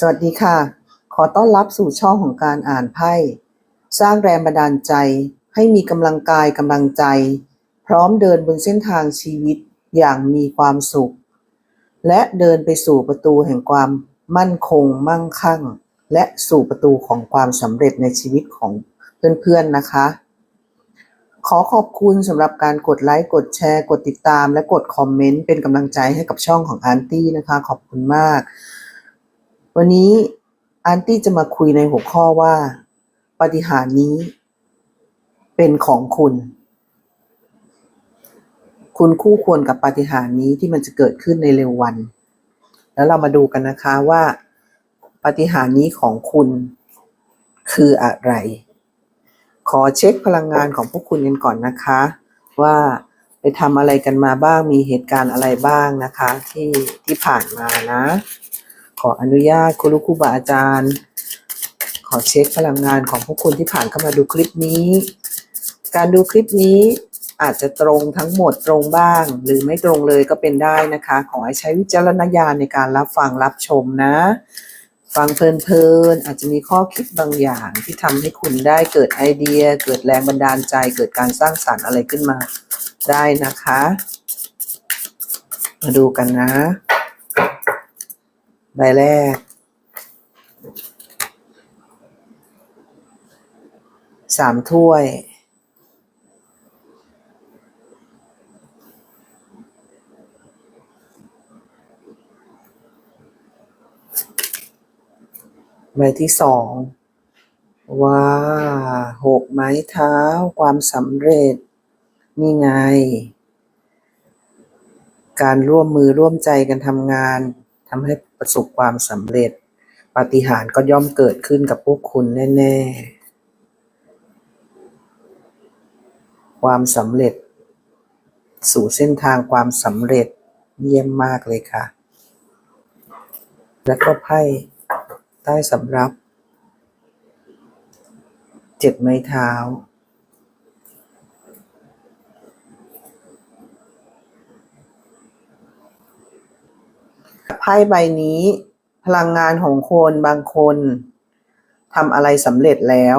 สวัสดีค่ะ ขอต้อนรับสู่ช่องของการอ่านไพ่ สร้างแรงบันดาลใจ ให้มีกำลังกายกำลังใจ พร้อมเดินบนเส้นทางชีวิตอย่างมีความสุข และเดินไปสู่ประตูแห่งความมั่นคง มั่งคั่ง และสู่ประตูของความสำเร็จในชีวิตของเพื่อนๆนะคะ ขอขอบคุณสำหรับการกดไลค์กดแชร์ กดติดตาม และกดคอมเมนต์เป็นกำลังใจให้กับช่องของอาร์ตี้นะคะ ขอบคุณมาก วันนี้อาร์ตี้จะมาคุยในหัวข้อว่า ปฏิหารนี้ เป็นของคุณ คุณคู่ควรกับปฏิหารนี้ที่มันจะเกิดขึ้นในเร็ววัน แล้วเรามาดูกันนะคะว่า ปฏิหารนี้ของคุณคืออะไร ขอเช็คพลังงานของพวกคุณกันก่อนนะคะ ว่าไปทำอะไรกันมาบ้างมีเหตุการณ์อะไรบ้างนะคะ ที่ที่ผ่านมานะ ออนุญาตคุณลูกครูบาอาจารย์ ขอเช็คพลังงานของพวกคุณที่ผ่านเข้ามาดูคลิปนี้ การดูคลิปนี้อาจจะตรงทั้งหมดตรงบ้าง หรือไม่ตรงเลยก็เป็นได้นะคะ ขอให้ใช้วิจารณญาณในการรับฟังรับชมนะ ฟังเพลินๆอาจจะมีข้อคิดบางอย่างที่ทำให้คุณได้เกิดไอเดีย เกิดแรงบันดาลใจ เกิดการสร้างสรรค์อะไรขึ้นมาได้นะคะ มาดูกันนะ ใบแรกสามถ้วย ใบที่สอง ว้าหกไม้เท้าความสำเร็จ นี่ไง การร่วมมือร่วมใจกันทำงานทำให้ ประสบความสำเร็จ ปาฏิหาริย์ก็ย่อมเกิดขึ้นกับพวกคุณแน่ ๆ ความสำเร็จ สู่เส้นทางความสำเร็จเยี่ยมมากเลยค่ะ แล้วก็ไพ่ใต้สำรับ เจ็ดไม้เท้า ไพ่ใบนี้ พลังงานของคนบางคนทำอะไรสำเร็จแล้ว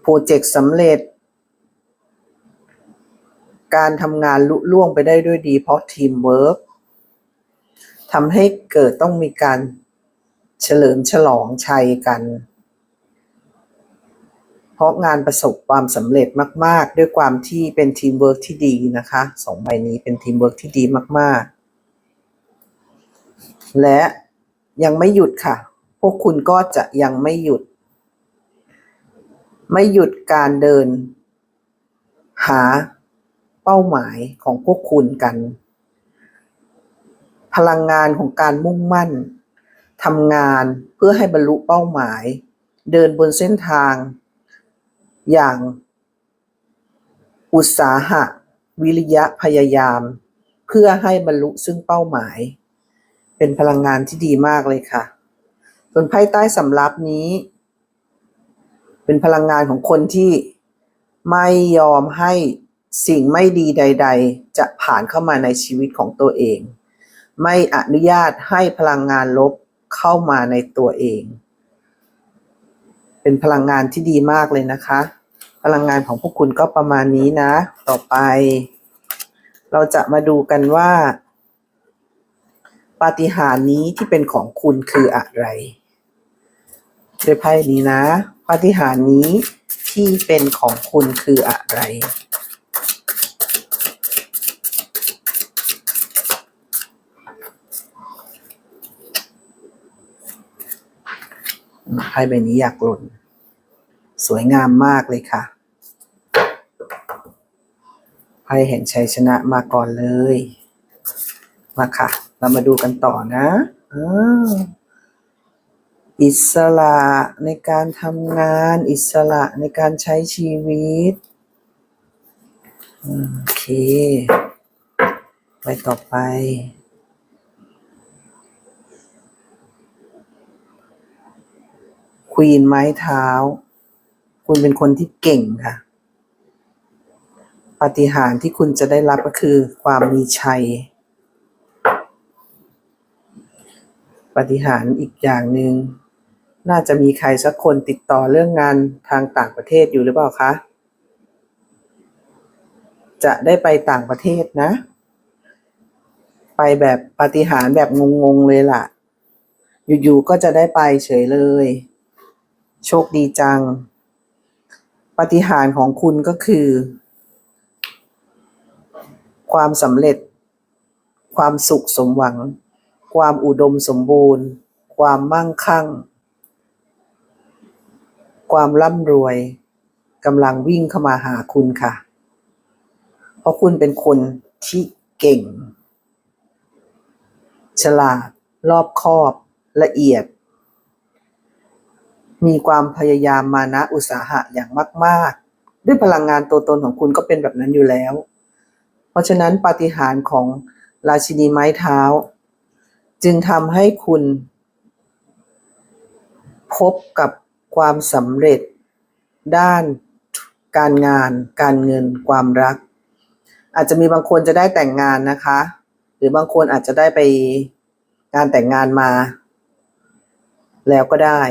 โปรเจกต์สำเร็จ การทำงานลุล่วงไปได้ด้วยดีเพราะทีมเวิร์กทำให้เกิดต้องมีการเฉลิมฉลองชัยกัน เพราะงานประสบความสำเร็จมาก ๆ ด้วยความที่เป็นทีมเวิร์กที่ดีนะคะสองใบนี้เป็นทีมเวิร์กที่ดีมาก ๆ และยังไม่หยุดค่ะ พวกคุณก็จะยังไม่หยุด ไม่หยุดการเดิน หาเป้าหมายของพวกคุณกัน พลังงานของการมุ่งมั่นทำงานเพื่อให้บรรลุเป้าหมาย เดินบนเส้นทาง อย่าง อุตสาหะ วิริยะพยายาม เพื่อให้บรรลุซึ่งเป้าหมาย เป็นพลังงานที่ดีมากเลยค่ะ ส่วนไพ่ใต้สำรับนี้ เป็นพลังงานของคนที่ไม่ยอมให้สิ่งไม่ดีใด ๆ จะผ่านเข้ามาในชีวิตของตัวเอง ไม่อนุญาตให้พลังงานลบเข้ามาในตัวเอง เป็นพลังงานที่ดีมากเลยนะคะ พลังงานของพวกคุณก็ประมาณนี้นะ ต่อไป เราจะมาดูกันว่า ปาฏิหาริย์นี้ที่เป็นของคุณคืออะไรด้วยไพ่นี้นะ ปาฏิหาริย์นี้ที่เป็นของคุณคืออะไร ไพ่ใบนี้อยากหล่น สวยงามมากเลยค่ะ ไพ่แห่งชัยชนะมาก่อนเลยมาค่ะ เรามาดูกันต่อนะอิสระในการทำงาน อิสระในการใช้ชีวิต โอเค ไปต่อไป ควีนไม้เท้า คุณเป็นคนที่เก่งค่ะ ปฏิหารที่คุณจะได้รับก็คือความมีชัย ปฏิหารอีกอย่างหนึ่งน่าจะมีใครสักคนติดต่อเรื่องงานทางต่างประเทศอยู่หรือเปล่าคะ จะได้ไปต่างประเทศนะ ไปแบบปฏิหารแบบงงๆเลยล่ะ อยู่ๆก็จะได้ไปเฉยเลย โชคดีจัง ปฏิหารของคุณก็คือ ความสำเร็จ ความสุขสมหวัง ความอุดมสมบูรณ์ ความมั่งคั่ง ความร่ำรวยกำลังวิ่งเข้ามาหาคุณค่ะ เพราะคุณเป็นคนที่เก่ง ฉลาด รอบคอบ ละเอียด มีความพยายามมานะอุตสาหะอย่างมาก ๆ ด้วยพลังงานตัวตนของคุณก็เป็นแบบนั้นอยู่แล้ว เพราะฉะนั้นปาฏิหาริย์ของราชินีไม้เท้า จึงทำให้คุณพบกับความสำเร็จ ด้านการงาน การเงิน ความรัก อาจจะมีบางคนจะได้แต่งงานนะคะ หรือบางคนอาจจะได้ไปงานแต่งงานมา แล้วก็ได้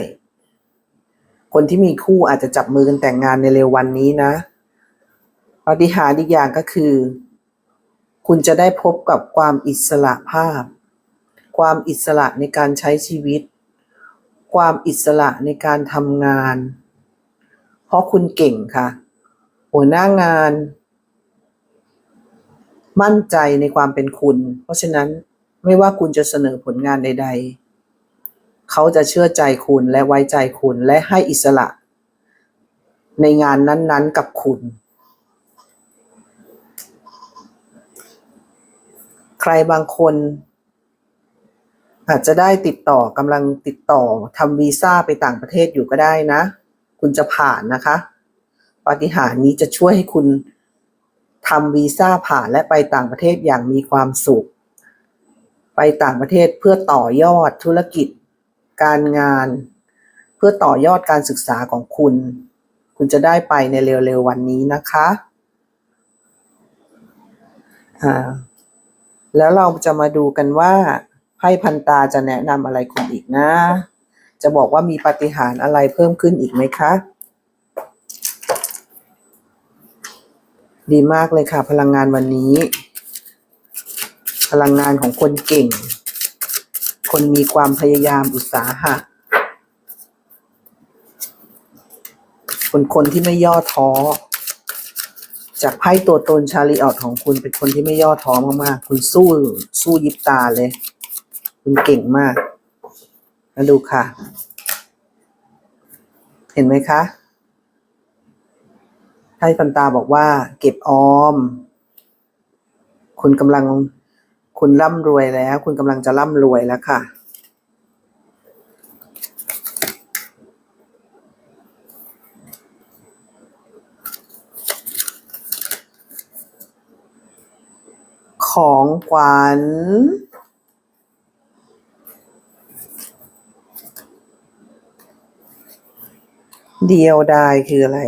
คนที่มีคู่อาจจะจับมือกันแต่งงานในเร็ววันนี้นะปฏิหารอีกอย่างก็คือ คุณจะได้พบกับความอิสระภาพ ความอิสระในการใช้ชีวิต ความอิสระในการทำงาน เพราะคุณเก่งค่ะ หัวหน้างาน มั่นใจในความเป็นคุณ เพราะฉะนั้นไม่ว่าคุณจะเสนอผลงานใด ๆ เขาจะเชื่อใจคุณและไว้ใจคุณและให้อิสระ ในงานนั้น ๆ กับคุณ ใครบางคน อาจจะได้ติดต่อกำลังติดต่อทำวีซ่าไปต่างประเทศอยู่ก็ได้นะ คุณจะผ่านนะคะปาฏิหารินี้จะช่วยให้คุณทำวีซ่าผ่านและไปต่างประเทศอย่างมีความสุข ไปต่างประเทศเพื่อต่อยอดธุรกิจ การงาน เพื่อต่อยอดการศึกษาของคุณ คุณจะได้ไปในเร็วๆวันนี้นะคะอ่าแล้วเราจะมาดูกันว่า ไพ่พันตาจะแนะนำอะไรคุณอีกนะ จะบอกว่ามีปาฏิหาริย์อะไรเพิ่มขึ้นอีกไหมคะ ดีมากเลยค่ะ พลังงานวันนี้ พลังงานของคนเก่ง คนมีความพยายามอุตสาหะ คนคนที่ไม่ย่อท้อจากไพ่ตัวตนชาลีออดของคุณเป็นคนที่ไม่ย่อท้อมากๆ คุณสู้สู้ยิบตาเลย คุณเก่งมาก มาดูค่ะ เห็นไหมคะไพ่ฟันตาบอกว่า เก็บออม คุณกำลังคุณร่ำรวยแล้ว คุณกำลังจะร่ำรวยแล้วค่ะของขวัญ เดียวดายคืออะไร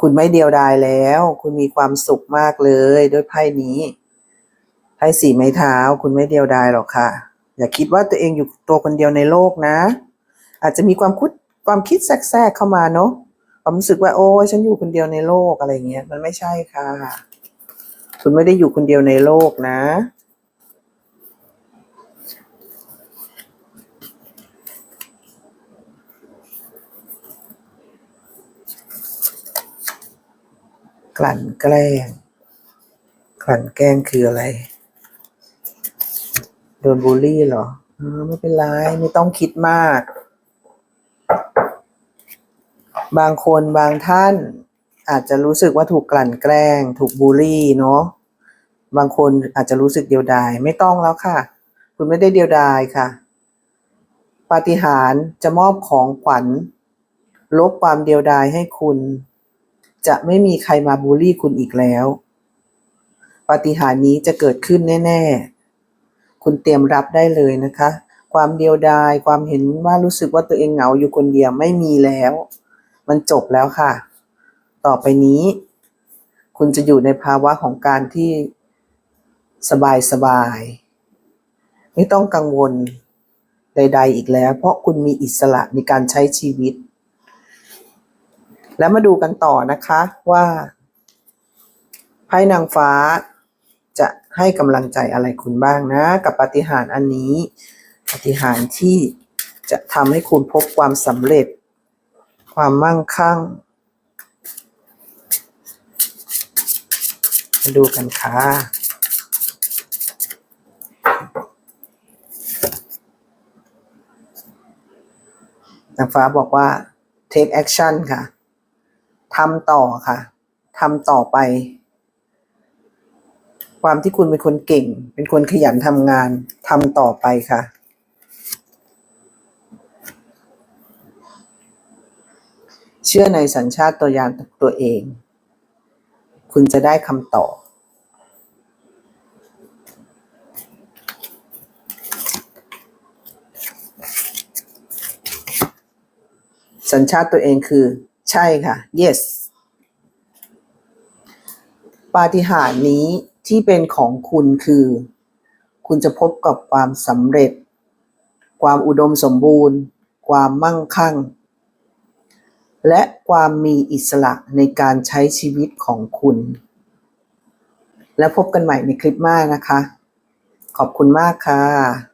คุณไม่เดียวดายแล้ว คุณมีความสุขมากเลยด้วยไพ่นี้ไพ่สี่ไม้เท้า คุณไม่เดียวดายหรอกค่ะ อย่าคิดว่าตัวเองอยู่ตัวคนเดียวในโลกนะ อาจจะมีความคุดความคิดแทรกๆเข้ามาเนาะความรู้สึกว่าโอ้ยฉันอยู่คนเดียวในโลกอะไรเงี้ย มันไม่ใช่ค่ะ คุณไม่ได้อยู่คนเดียวในโลกนะ กลั่นแกล้ง กลั่นแกล้งคืออะไร โดนบูลลี่เหรอออไม่เป็นไรไม่ต้องคิดมาก บางคนบางท่าน อาจจะรู้สึกว่าถูกกลั่นแกล้ง ถูกบูลลี่เนาะบางคนอาจจะรู้สึกเดียวดาย ไม่ต้องแล้วค่ะ คุณไม่ได้เดียวดายค่ะ ปาฏิหาริย์จะมอบของขวัญลบความเดียวดายให้คุณ จะไม่มีใครมาบูลลี่คุณอีกแล้ว ปฏิหารนี้จะเกิดขึ้นแน่ ๆ คุณเตรียมรับได้เลยนะคะ ความเดียวดาย ความเห็นว่ารู้สึกว่าตัวเองเหงาอยู่คนเดียวไม่มีแล้ว มันจบแล้วค่ะ ต่อไปนี้ คุณจะอยู่ในภาวะของการที่สบายสบายๆไม่ต้องกังวลใด ๆ อีกแล้ว เพราะคุณมีอิสระในการใช้ชีวิต แล้วมาดูกันต่อนะคะว่าไพ่นางฟ้าจะให้กำลังใจอะไรคุณบ้างนะ กับปฏิหารอันนี้ ปฏิหารที่จะทำให้คุณพบความสำเร็จ ความมั่งคั่ง มาดูกันค่ะนางฟ้าบอกว่า take action ค่ะ ทำต่อค่ะทำต่อไป ความที่คุณเป็นคนเก่ง เป็นคนขยันทำงานทำต่อไปค่ะ เชื่อในสัญชาตญาณตัวเอง คุณจะได้คำตอบสัญชาติตัวเองคือ ใช่ค่ะ yes ปาฏิหาริย์นี้ที่เป็นของคุณคือ คุณจะพบกับความสำเร็จ ความอุดมสมบูรณ์ ความมั่งคั่ง และความมีอิสระในการใช้ชีวิตของคุณ แล้วพบกันใหม่ในคลิปหน้านะคะ ขอบคุณมากค่ะ